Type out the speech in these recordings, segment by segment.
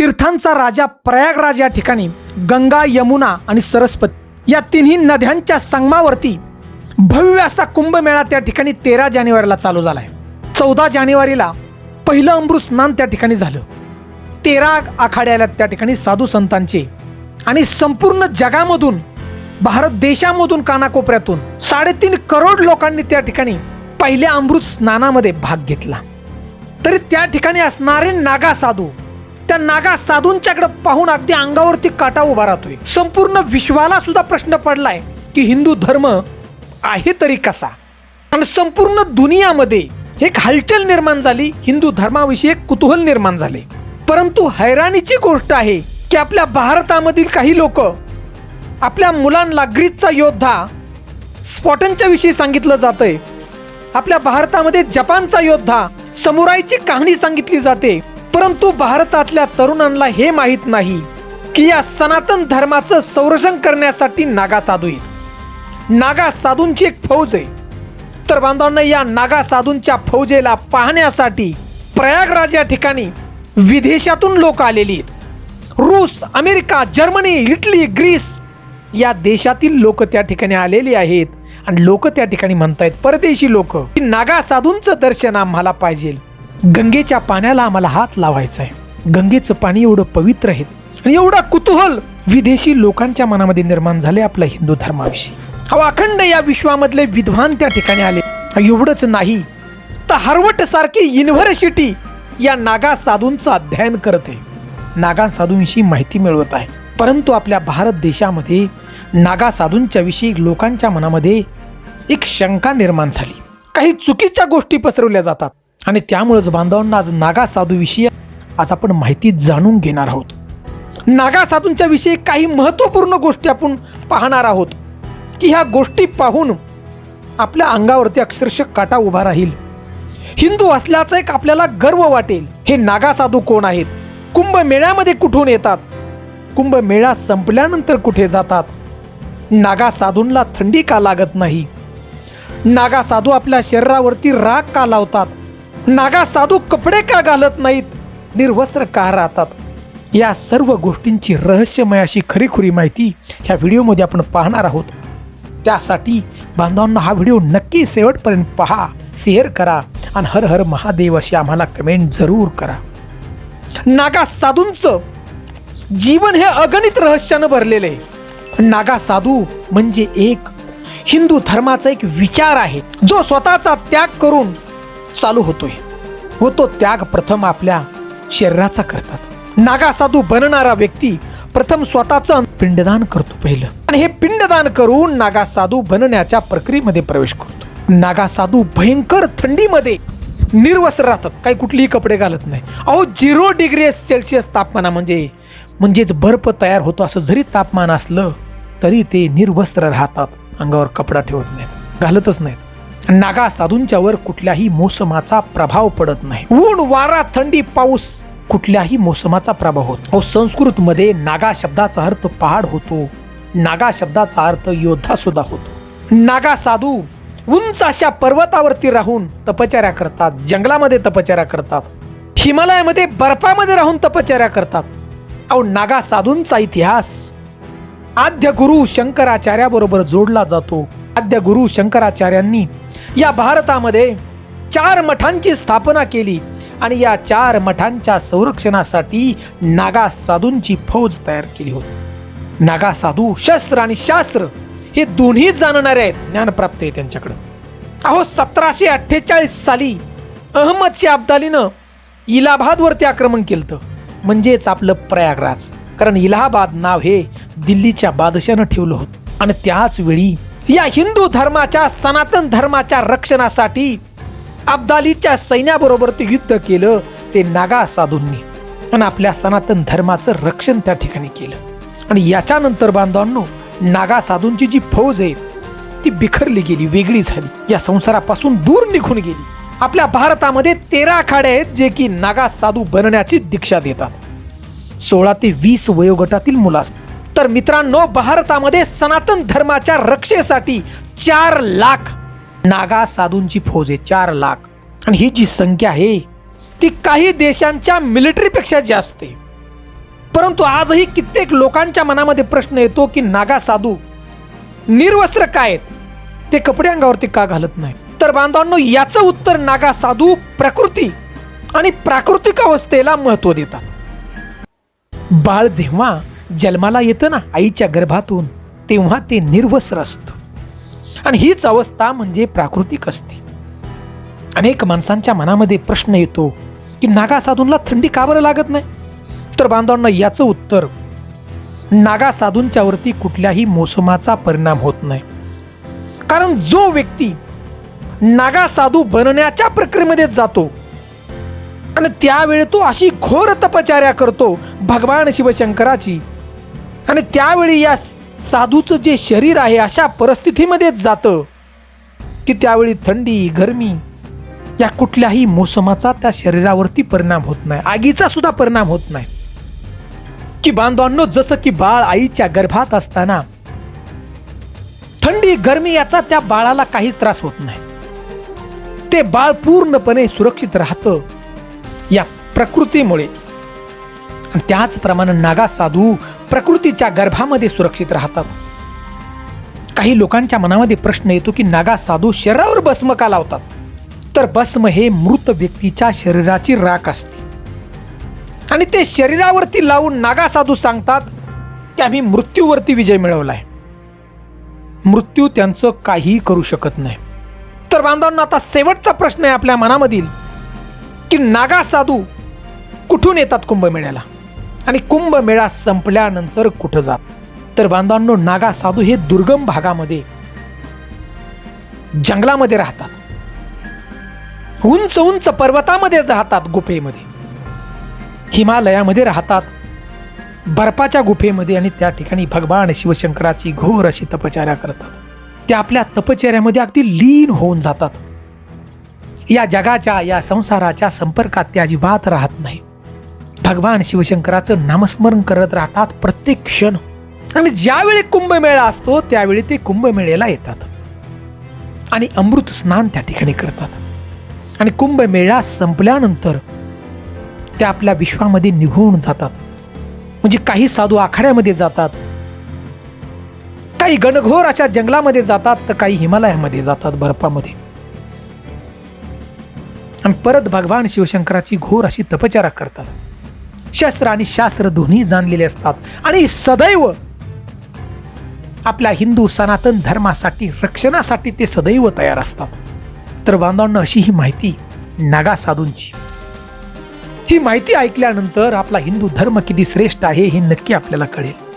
तीर्थांचा राजा प्रयागराज या ठिकाणी गंगा यमुना आणि सरस्वती या तिन्ही नद्यांच्या संगमावरती भव्य असा कुंभमेळा त्या ठिकाणी तेरा जानेवारीला चालू झाला आहे चौदा जानेवारीला पहिलं अमृत स्नान त्या ठिकाणी झालं. तेरा आखाड्याला त्या ठिकाणी साधू संतांचे आणि संपूर्ण जगामधून भारत देशामधून कानाकोपऱ्यातून साडेतीन करोड लोकांनी त्या ठिकाणी पहिल्या अमृत स्नानामध्ये भाग घेतला. तरी त्या ठिकाणी असणारे नागा साधू त्या नागा साधूंच्याकडे पाहून अगदी अंगावरती काटा उभा राहतोय. संपूर्ण विश्वाला सुद्धा प्रश्न पडलाय की हिंदू धर्म आहे तरी कसा? आणि संपूर्ण दुनियामध्ये एक हलचल निर्माण झाली हिंदू धर्माविषयी एक कुतूहल निर्माण झाले. परंतु हैराणीची गोष्ट आहे की आपल्या भारतामधील काही लोक आपल्या मुलांना ग्रीसचा योद्धा स्पॉटनच्या विषयी सांगितलं जातंय. आपल्या भारतामध्ये जपानचा योद्धा समुराईची कहाणी सांगितली जाते. परंतु भारतातल्या तरुणांना हे माहीत नाही की या सनातन धर्माचं संरक्षण करण्यासाठी नागा साधू आहेत. नागा साधूंची एक फौज आहे. तर बांधवांना या नागा साधूंच्या फौजेला पाहण्यासाठी प्रयागराज या ठिकाणी विदेशातून लोक आलेली आहेत. रूस अमेरिका जर्मनी इटली ग्रीस या देशातील लोक त्या ठिकाणी आलेली आहेत. आणि लोक त्या ठिकाणी म्हणतायत परदेशी लोक नागा साधूंचं दर्शन आम्हाला पाहिजे. गंगेच्या पाण्याला आम्हाला हात लावायचा आहे गंगेचं पाणी एवढं पवित्र आहे आणि एवढा कुतूहल विदेशी लोकांच्या मनामध्ये निर्माण झाले आपल्या हिंदू धर्माविषयी. अहो अखंड या विश्वामधले विद्वान त्या ठिकाणी आले. एवढंच नाही तर हार्वर्ड सारखी युनिव्हर्सिटी या नागा साधूंचं अध्ययन करते. नागा साधूंविषयी माहिती मिळवत आहे. परंतु आपल्या भारत देशामध्ये नागा साधूंच्या विषयी लोकांच्या मनामध्ये एक शंका निर्माण झाली. काही चुकीच्या गोष्टी पसरवल्या जातात. आणि त्यामुळेच बांधवांना आज नागा साधूविषयी आज आपण माहिती जाणून घेणार आहोत. नागा साधूंच्या विषयी काही महत्त्वपूर्ण गोष्टी आपण पाहणार आहोत. की ह्या गोष्टी पाहून आपल्या अंगावरती अक्षरशः काटा उभा राहील. हिंदू असल्याचं एक आपल्याला गर्व वाटेल. हे नागा साधू कोण आहेत? कुंभमेळ्यामध्ये कुठून येतात? कुंभमेळा संपल्यानंतर कुठे जातात? नागा साधूंना थंडी का लागत नाही? नागा साधू आपल्या शरीरावरती राग का लावतात? नागा साधू कपडे का घालत नाहीत? निर्वस्त्र का राहतात? या सर्व गोष्टींची रहस्यमय अशी खरीखुरी माहिती ह्या व्हिडिओमध्ये आपण पाहणार आहोत. त्यासाठी बांधवांना हा व्हिडिओ नक्की शेवटपर्यंत पहा शेअर करा आणि हर हर महादेव अशी आम्हाला कमेंट जरूर करा. नागा साधूंचं जीवन हे अगणित रहस्यानं भरलेलं आहे. नागा साधू म्हणजे एक हिंदू धर्माचा एक विचार आहे. जो स्वतःचा त्याग करून चालू होतोय. व तो त्याग प्रथम आपल्या शरीराचा करतात. नागा साधू बनणारा व्यक्ती प्रथम स्वतःचं पिंडदान करतो पहिलं. आणि हे पिंडदान करून नागा साधू बनण्याच्या प्रक्रियेमध्ये प्रवेश करतो. नागा साधू भयंकर थंडीमध्ये निर्वस्त्र राहतात. काही कुठलीही कपडे घालत नाही. अहो झिरो डिग्री सेल्सिअस तापमाना म्हणजे म्हणजेच बर्फ तयार होतो. असं जरी तापमान असलं तरी ते निर्वस्त्र राहतात. अंगावर कपडा ठेवत नाहीत. घालतच नाहीत. नागा साधूंच्यावर कुठल्याही मोसमाचा प्रभाव पडत नाही. ऊन वारा थंडी पाऊस कुठल्याही मोसमाचा प्रभाव होत अहो संस्कृत मध्ये नागा शब्दाचा अर्थ पहाड होतो. नागा शब्दाचा अर्थ योद्धा सुद्धा होतो. नागा साधू उंच अशा पर्वतावरती राहून तपचर्या करतात. जंगलामध्ये तपचर्या करतात. हिमालयामध्ये बर्फामध्ये राहून तपचर्या करतात. अहो नागा साधूंचा इतिहास आद्य गुरु शंकराचार्याबरोबर जोडला जातो. आद्य गुरु शंकराचार्यांनी या भारतामध्ये चार मठांची स्थापना केली आणि या चार मठांच्या संरक्षणासाठी नागा साधूंची फौज तयार केली होती. नागा साधू शस्त्र आणि शास्त्र हे दोन्ही जाणणारे आहेत. ज्ञानप्राप्त आहे त्यांच्याकडं. अहो सतराशे अठ्ठेचाळीस साली अहमदशी अब्दालीनं इलाहाबादवरती आक्रमण केलं म्हणजेच आपलं प्रयागराज. कारण इलाहाबाद नाव हे दिल्लीच्या बादशानं ठेवलं होतं. आणि त्याच वेळी या हिंदू धर्माच्या सनातन धर्माच्या रक्षणासाठी अब्दालीच्या सैन्याबरोबर ते युद्ध केलं ते नागा साधूंनी. आणि आपल्या सनातन धर्माचं रक्षण त्या ठिकाणी केलं. आणि याच्यानंतर बांधवांनो नागा साधूंची जी फौज आहे ती बिखरली गेली वेगळी झाली. या संसारापासून दूर निघून गेली. आपल्या भारतामध्ये तेरा आखाडे आहेत जे की नागा साधू बनण्याची दीक्षा देतात. सोळा ते वीस वयोगटातील मुलं असतात. तर मित्रांनो भारतामध्ये सनातन धर्माच्या रक्षेसाठी चार लाख नागा साधूंची फौज आहे चार लाख. आणि ही जी संख्या आहे ती काही देशांच्या मिलिटरीपेक्षा जास्त आहे. परंतु आजही कित्येक लोकांच्या मनामध्ये प्रश्न येतो की नागा साधू निर्वस्त्र काय आहेत? ते कपडे अंगावरती का घालत नाही तर बांधवांनो याचं उत्तर नागा साधू प्रकृती आणि प्राकृतिक अवस्थेला महत्त्व देतात. बाळ जेव्हा जन्माला येतं ना आईच्या गर्भातून तेव्हा ते निर्वस्त्र असतं. आणि हीच अवस्था म्हणजे प्राकृतिक असते. अनेक माणसांच्या मनामध्ये प्रश्न येतो की नागा साधूंना थंडी का बरं लागत नाही? तर बांधवांना याचं उत्तर नागा साधूंच्यावरती कुठल्याही मोसमाचा परिणाम होत नाही. कारण जो व्यक्ती नागा साधू बनण्याच्या प्रक्रियेमध्ये जातो आणि त्यावेळी तो अशी घोर तपचार्या करतो भगवान शिवशंकराची आणि त्यावेळी या साधूचं जे शरीर आहे अशा परिस्थितीमध्येच जातं की त्यावेळी थंडी गरमी या कुठल्याही मोसमाचा त्या शरीरावरती परिणाम होत नाही. आगीचा सुद्धा परिणाम होत नाही. की बांधवांनो जसं की बाळ आईच्या गर्भात असताना थंडी गरमी याचा त्या बाळाला काहीच त्रास होत नाही. ते बाळ पूर्णपणे सुरक्षित राहतं या प्रकृतीमुळे. त्याचप्रमाणे नागा साधू प्रकृतीच्या गर्भामध्ये सुरक्षित राहतात. काही लोकांच्या मनामध्ये प्रश्न येतो की नागा साधू शरीरावर भस्म का लावतात. तर भस्म हे मृत व्यक्तीच्या शरीराची राख असते. आणि ते शरीरावरती लावून नागा साधू सांगतात की आम्ही मृत्यूवरती विजय मिळवला आहे मृत्यू त्यांचं काहीही करू शकत नाही. तर बांधवांना आता शेवटचा प्रश्न आहे आपल्या मनामधील की नागा साधू कुठून येतात कुंभमेळ्याला? आणि कुंभमेळा संपल्यानंतर कुठं जात? तर बांधवांनो नागा साधू हे दुर्गम भागामध्ये जंगलामध्ये राहतात. उंच उंच पर्वतामध्ये राहतात गुफेमध्ये. हिमालयामध्ये राहतात बर्फाच्या गुफेमध्ये आणि त्या ठिकाणी भगवान शिवशंकराची घोर अशी तपचार्या करतात. त्या आपल्या तपचर्यामध्ये अगदी लीन होऊन जातात. या जगाच्या या संसाराच्या संपर्कात ते अजिबात राहत नाही भगवान शिवशंकराचं नामस्मरण करत राहतात प्रत्येक क्षण. आणि ज्यावेळी कुंभमेळा असतो त्यावेळी ते कुंभमेळ्याला येतात. आणि अमृत स्नान त्या ठिकाणी करतात. आणि कुंभमेळा संपल्यानंतर त्या आपल्या विश्वामध्ये निघून जातात. म्हणजे काही साधू आखाड्यामध्ये जातात. काही गणघोर अशा जंगलामध्ये जातात तर काही हिमालयामध्ये जातात बर्फामध्ये. आणि परत भगवान शिवशंकराची घोर अशी तपचारा करतात. शस्त्र आणि शास्त्र दोन्ही जाणलेले असतात. आणि सदैव आपल्या हिंदू सनातन धर्मासाठी रक्षणासाठी ते सदैव तयार असतात. तर बांधवांना अशी ही माहिती नागा साधूंची. ही माहिती ऐकल्यानंतर आपला हिंदू धर्म किती श्रेष्ठ आहे हे नक्की आपल्याला कळेल.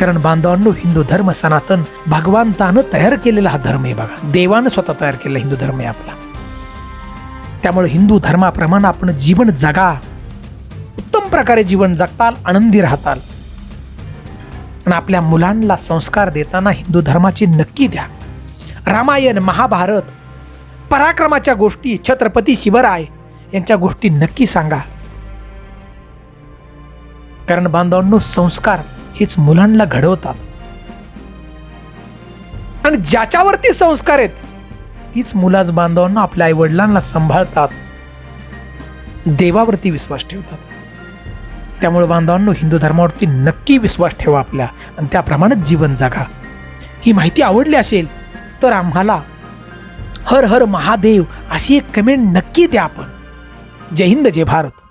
कारण बांधवांनो हिंदू धर्म सनातन भगवंतानं तयार केलेला हा धर्म आहे बघा. देवानं स्वतः तयार केलेला हिंदू धर्म आहे आपला. त्यामुळे हिंदू धर्माप्रमाणे आपण जीवन जगा. उत्तम प्रकारे जीवन जगताल आनंदी राहताल. आणि आपल्या मुलांना संस्कार देताना हिंदू धर्माची नक्की द्या. रामायण महाभारत पराक्रमाच्या गोष्टी छत्रपती शिवराय यांच्या गोष्टी नक्की सांगा. कारण बांधवांनो संस्कार हेच मुलांना घडवतात. आणि ज्याच्यावरती संस्कार आहेत हीच मुलाच बांधवांना आपल्या आई वडिलांना सांभाळतात. देवावरती विश्वास ठेवतात. त्यामुळे बांधवांनो हिंदू धर्मावरती नक्की विश्वास ठेवा आपल्या आणि त्याप्रमाणेच जीवन जगा. ही माहिती आवडली असेल तर आम्हाला हर हर महादेव अशी एक कमेंट नक्की द्या आपण. जय हिंद जय भारत.